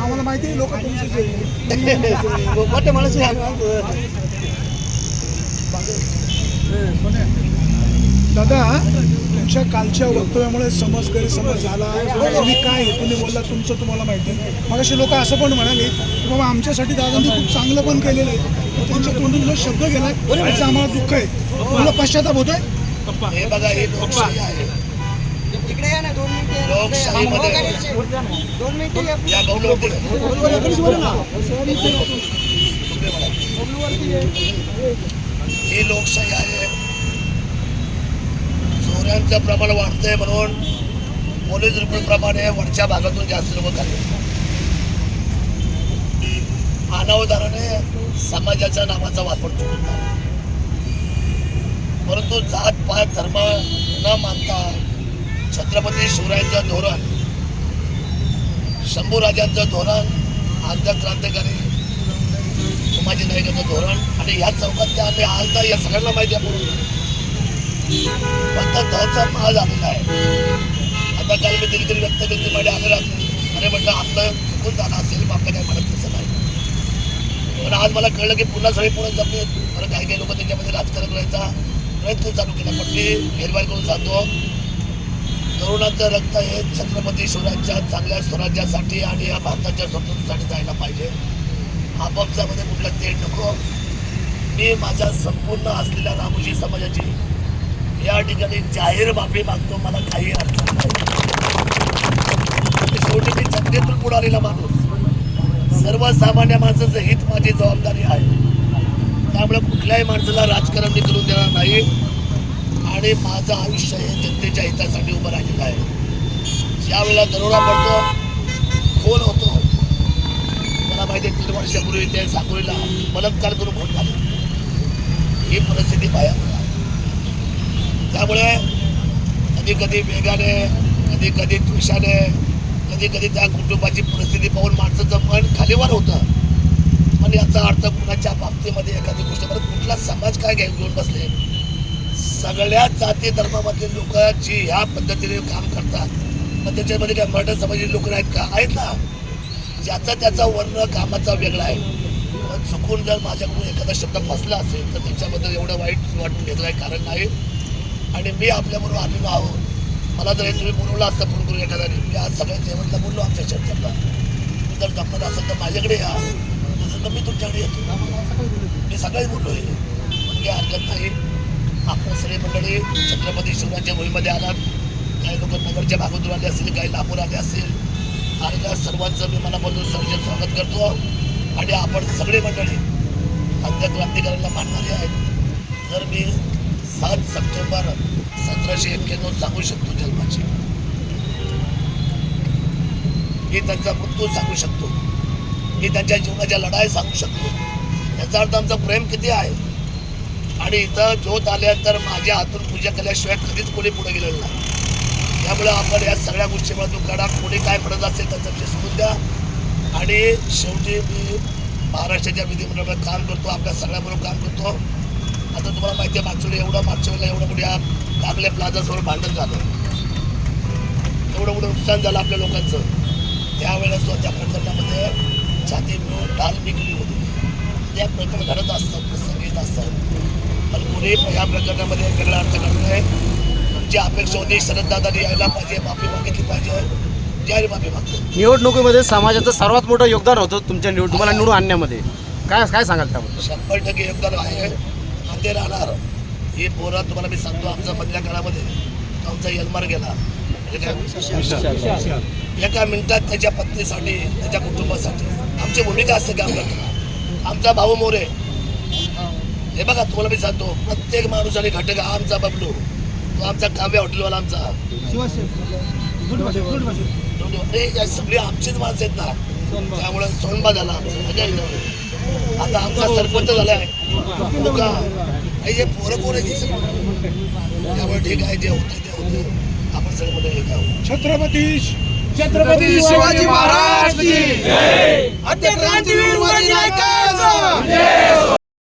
आम्हाला माहिती आहे लोक मोठे माणूस दादा तुमच्या कालच्या वक्तव्यामुळे समज गैरसमज झाला. तुम्ही काय तुम्ही बोलला तुमचं तुम्हाला माहिती. मग असे लोक असं पण म्हणाले की बाबा आमच्यासाठी दादांनी खूप चांगलं पण केलेलं आहे. पण त्यांच्या तोंडून जो शब्द गेलाय याचं आम्हाला दुःख आहे. तुम्हाला पश्चाताप होतोय? हे बघा ही लोकशाही आहे. इकडे या ना दोन मिनिटं लोकशाहीमध्ये दोन मिनिटं या. या गौरव ही लोकशाही आहे चोऱ्यांचं प्रमाण वाढतंय म्हणून पोलीस रिपोर्टप्रमाणे वरच्या भागातून जास्त लोक खाली अनावधानाने समाजाच्या नावाचा वापर चुकून परंतु जात पात धर्म न मानता छत्रपती शिवरायांचं धोरण शंभूराजांचं धोरण आद्य क्रांतिकारी संभाजी नायकाचं धोरण आणि ह्या चौकात ते आम्ही आज या सगळ्यांना माहिती आहे म्हणून. फक्त त्याचा माळ झालेला आहे. आता काल मी तरी व्यक्त केली मध्ये आले अरे म्हटलं आपलं चुकून झाला असेल मग काय म्हणत तसं नाही. पण आज मला कळलं की पुन्हा सगळे पुढे जमले बरं काही काही लोक त्याच्यामध्ये राजकारण करायचा प्रयत्न चालू केला. पण मी फेरबार करून सांगतो तरुणाचं रक्त हे छत्रपती शिवराजच्या चांगल्या स्वराज्यासाठी आणि या भारताच्या स्वातंत्र्यासाठी जायला पाहिजे. आपापसामध्ये कुठला तेढ नको. मी माझ्या संपूर्ण असलेल्या रामोजी समाजाची या ठिकाणी जाहीर माफी मागतो मला काही अडचण नाही. शेवटी मी जनतेतून बुडालेला माणूस सर्वसामान्य माणसाचं हित माझी जबाबदारी आहे. त्यामुळे कुठल्याही माणसाला राजकारण मी करून देणार नाही. आणि माझं आयुष्य हे जनतेच्या हितासाठी उभं राहिलेलं आहे. ज्यावेळेला दरोडा पडतो खोल होतो. मला माहिती आहे तीन वर्षापूर्वी ते साकोरीला बलात्कार करून खोट झाले. ही परिस्थिती भयानक त्यामुळे कधी कधी वेगाने कधी कधी द्वेषाने कधी कधी त्या कुटुंबाची परिस्थिती पाहून माणसाचं मन खालीवर होतं. पण याचा अर्थ कुणाच्या बाबतीमध्ये एखादी गोष्ट बरं कुठला समाज काय घेऊन घेऊन बसले? सगळ्या जाती धर्मामधले लोक जी ह्या पद्धतीने काम करतात मग त्याच्यामध्ये काय मराठा समाजाचे लोक नाहीत का? आहेत ना. ज्याचा त्याचा वर्ण कामाचा वेगळा आहे. पण चुकून जर माझ्याकडून एखादा शब्द फसला असेल तर त्याच्याबद्दल एवढं वाईट वाटून घेतलं आहे कारण नाही. आणि मी आपल्याबरोबर आलेलो आहोत. मला जर तुम्ही बोलवलं असतं फोन करून एखाद्याने मी आज सगळ्या जेवणला बोललो आमच्या चर्चेला तुम्ही जर जमत असेल तर माझ्याकडे या. तसं तर मी तुमच्याकडे येतो. मी सगळेच बोललो आहे म्हणजे पण काही हरकत नाही. आपण सगळे मंडळी छत्रपती शिवराजच्या मोहीमध्ये आलात. काही लोक नगरच्या भागातून आले असतील काही लांबून आले असतील आणि त्या सर्वांचं मी मनापासून सर्जन स्वागत करतो. आणि आपण सगळे मंडळी आद्य क्रांतिकारांना मानणारे आहेत. जर मी सात सप्टेंबर सतराशे एक्क्याण्णव सांगू शकतो जन्माची. मी त्यांचा मृत्यू सांगू शकतो. मी त्यांच्या जीवनाच्या लढाई सांगू शकतो. याचा अर्थ आमचं प्रेम किती आहे? आणि इथं ज्योत आल्यानंतर माझ्या हातून पूजा केल्याशिवाय कधीच कोणी पुढे गेलेलं नाही. त्यामुळे आपण या सगळ्या गोष्टीमधून काढा कोणी काय म्हणत असेल त्याचा विषय सोडून द्या. आणि शेवटी मी महाराष्ट्राच्या विधिमंडळात काम करतो. आपल्या सगळ्याबरोबर काम करतो. आता तुम्हाला माहिती आहे मागच्या वेळी एवढं मागच्या वेळेला एवढं मोठ्या कागले प्लाझासमोर भांडण झालं. एवढं मोठं नुकसान झालं आपल्या लोकांचं. त्यावेळेस त्या प्रकरणामध्ये छाती मिळून ढाल निघली होती. त्या प्रकरण घडत असतात प्रसंग येत असतात. पण कोणी या प्रकरणामध्ये वेगळा अर्थ करत नाही तुमची अपेक्षा होती शरददादांनी यायला पाहिजे माफी मागितली पाहिजे. निवडणुकीमध्ये समाजाचं सर्वात मोठं योगदान होतं तुमच्या निवड तुम्हाला निवडून आणण्यामध्ये. काय काय सांगाल त्याबद्दल? शंभर टक्के योगदान आहे. आणि ते राहणार. ही पोरं तुम्हाला मी सांगतो आमच्या मधल्या काळामध्ये आमचा यलमार गेला. म्हणजे? एका मिनिटात त्याच्या पत्नीसाठी त्याच्या कुटुंबासाठी. आमची भूमिका असते काम करताना आमचा भाऊ मोरे. हे बघा तुम्हाला मी सांगतो प्रत्येक माणूस आणि घटक हा आमचा बबलू. तो आमचा काव्य हॉटेलवाला आमचा. अरे सगळी आमचीच माणसं आहेत ना. त्यामुळे सोनबा झाला आमचा. येते आता आमचा सरपंच झालाय. हो मुका हे पोरं पोर घेऊ ठीक आहे जे होतं ते आपण सगळं मोठे हे छत्रपती छत्रपती शिवाजी महाराज अध्यक्रांतीवीर